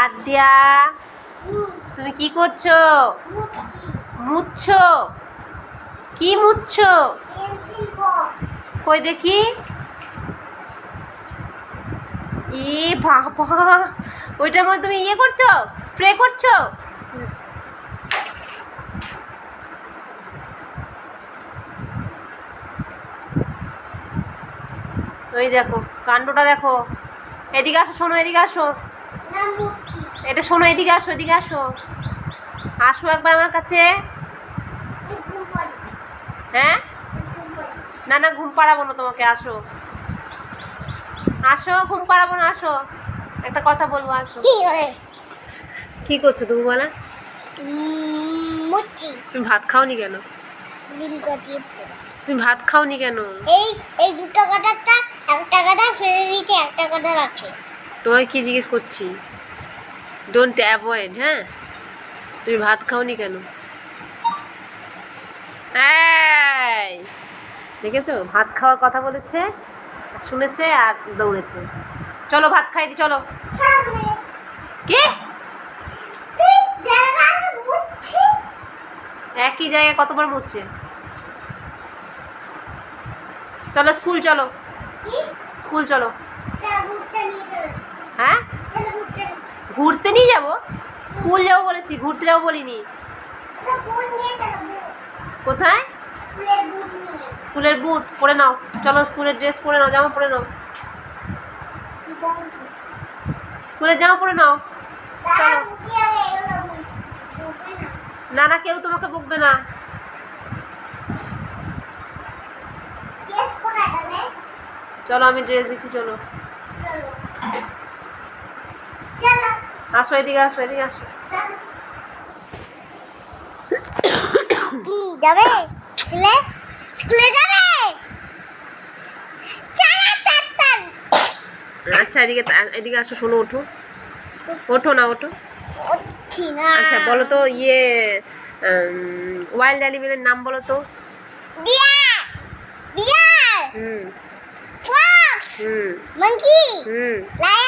আদ্যা, তুমি কি করছ? মুছছো কি মুছছো কই দেখি? ই বাবা, ওইটার মধ্যে তুমি ইয়ে করছ? স্প্রে করছ? ওই দেখো, কাণ্ডটা দেখো। এদিকে আসো, শোনো, এদিকে আসো। এটা শোনো এদিকে আসো এদিকে আসো। আসো একবার আমার কাছে। হ্যাঁ? না না ঘুম পাড়াবো না তোমাকে আসো। আসো ঘুম পাড়াবো না আসো। একটা কথা বলব আসো। কি করে করছ তুমি বলা? তুমি ভাত খাওনি কেন? তুমি ভাত খাওনি কেন? এই এই দু টাকাটা এক টাকাটা ফেলে দিতে এক টাকাটা আছে। তোমায় কি জিজ্ঞেস করছি? ডোন্ট অ্যাভয়েড হ্যাঁ? তুমি ভাত খাওনি কেন? দেখেছ? ভাত খাওয়ার কথা বলেছে, শুনেছে আর দৌড়েছে। চলো ভাত খাই দি, চলো। কে? একই জায়গায় কতবার মুছছে চলো, স্কুল চলো। স্কুল চলো। হ্যাঁ? ঘুরতে নিয়ে যাব? স্কুল যাব বলেছি ঘুরতে যাব বলিনি। কোথায়? স্কুলের বুট পরে নাও। চলো স্কুলের ড্রেস পরে নাও জামা পরে নাও। স্কুলের জামা পরে নাও। চলো। না। না কেউ তোমাকে বকবে না। চলো আমি ড্রেস দিচ্ছি চলো। আসো এদিকে আসো এদিকে আসো। যাবে? স্কুলে? স্কুলে যাবে? আচ্ছা এদিকে এদিকে আসো শোনো ওঠো। ওঠো না ওঠো। আচ্ছা বলো তো ইয়ে ওয়াইল্ড অ্যানিমেলের নাম বলো তো। ডিয়ার ডিয়ার হুম। ফক্স। হুম। monkey হুম। লায়ন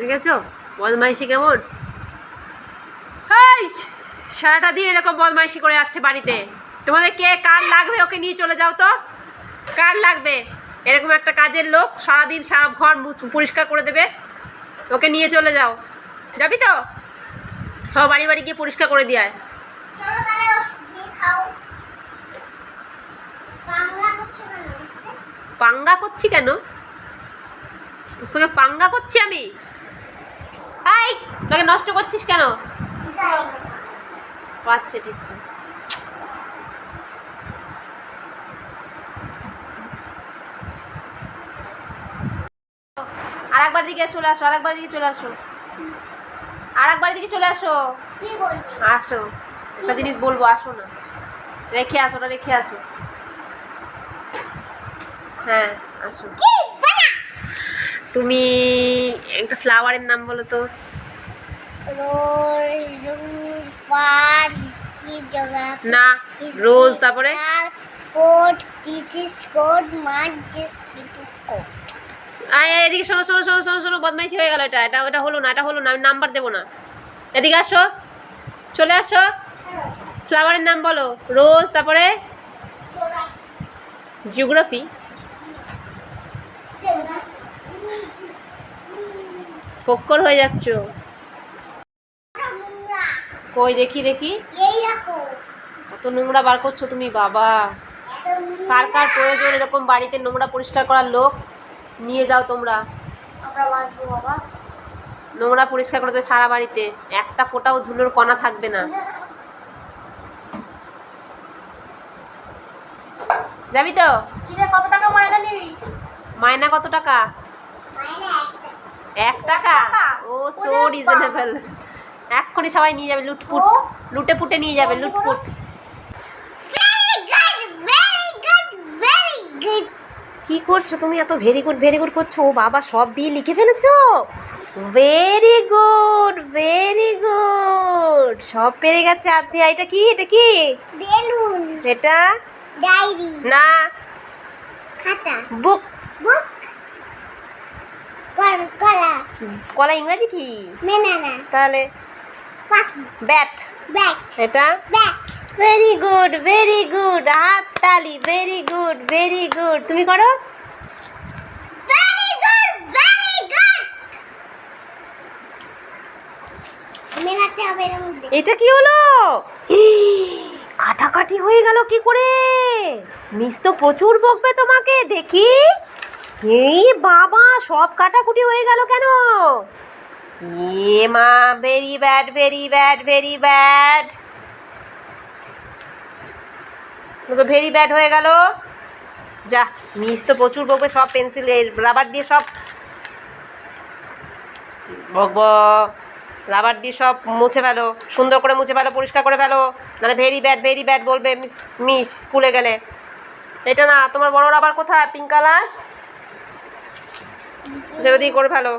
দেখেছ? বদমাইশি কেমন? সারাটা দিন এরকম বদমাইশি করে যাচ্ছে বাড়িতে। তোমাদের কে কার লাগবে ওকে নিয়ে চলে যাও তো? কার লাগবে? এরকম একটা কাজের লোক সারাদিন সারা ঘর পরিষ্কার করে দেবে। ওকে নিয়ে চলে যাও। যাবি তো? সব বাড়ি বাড়ি গিয়ে পরিষ্কার করে দিয়ে? পাঙ্গা করছি কেন? তোর সঙ্গে পাঙ্গা করছি আমি? তোকে নষ্ট করছিস কেন। পাচ্ছে ঠিক তো। আর একবার দিকে চলে আসো আর একবার দিকে চলে আসো। আর একবার দিকে চলে আসো। আসো। একটা জিনিস বলব? আসো না। রেখে আসো ওটা রেখে আসো। হ্যাঁ আসো। তুমি একটা ফ্লাওয়ারের নাম বলো তো রোজ রুল পার হিস্ট্রি জিওগ্রাফি না রোজ তারপরে? টিচিস কোড মার্ক দিস টিচিস কোড আয় এদিকে শোনো শোনো শোনো শোনো শোনো বদমাইশি হয়ে গেল এটা এটা এটা হলো না এটা হলো না আমি নাম্বার দেবো না। এদিকে আসো চলে আসো। ফ্লাওয়ারের নাম বলো রোজ তারপরে? জিওগ্রাফি ফক্কর হয়ে যাচ্ছ। কই দেখি দেখি। এই রাখো কত নোংরা বার করছ তুমি বাবা। কার কার প্রয়োজন এরকম বাড়িতে নোংরা পরিষ্কার করার লোক? নিয়ে যাও তোমরা। আমরা বাঁচবো বাবা। নোংরা পরিষ্কার করে দেবে সারা বাড়িতে। একটা ফোঁটাও ধুলোর কণা থাকবে না। যাবি তো? কত টাকা মাইনা নিবি? মায়না কত টাকা? এক টাকা? ও সো রিজনেবল এক্ষুনি সবাই নিয়ে যাবে লুটফুট। লুটে পুটে নিয়ে যাবে গুড কি করছ তুমি? এত ভেরি গুড ভেরি গুড করছ। ও বাবা সব বিয়ে লিখে ফেলেছো? ভেরি গুড ভেরি গুড সব পেরে গেছে আদি এটা কি? এটা কি? বেলুন এটা? ডায়েরি না। খাতা। বুক বুক কলা। কলা ইংরাজি কি? মেনানা। তাহলে ব্যাট। এটা? ভেরি গুড ভেরি গুড হাত তালি ভেরি গুড ভেরি গুড তুমি করো। এটা কি হলো? কাটাকাটি হয়ে গেল কি করে? মিস তো প্রচুর বকবে তোমাকে দেখি। এই বাবা সব কাটাকুটি হয়ে গেল কেন? এ মা very bad very bad very bad তো ভেরি ব্যাড হয়ে গেল? যা মিস তো প্রচুর বকবে, সব পেন্সিল রাবার দিয়ে সব বকব। রাবার দিয়ে সব মুছে ফেলো, সুন্দর করে মুছে ফেলো, পরিষ্কার করে ফেলো। নাহলে ভেরি ব্যাড ভেরি ব্যাড বলবে মিস মিস স্কুলে গেলে। এটা না, তোমার বড় রাবার কোথায়? পিঙ্ক কালার সেটা দিয়ে করে ফেলো।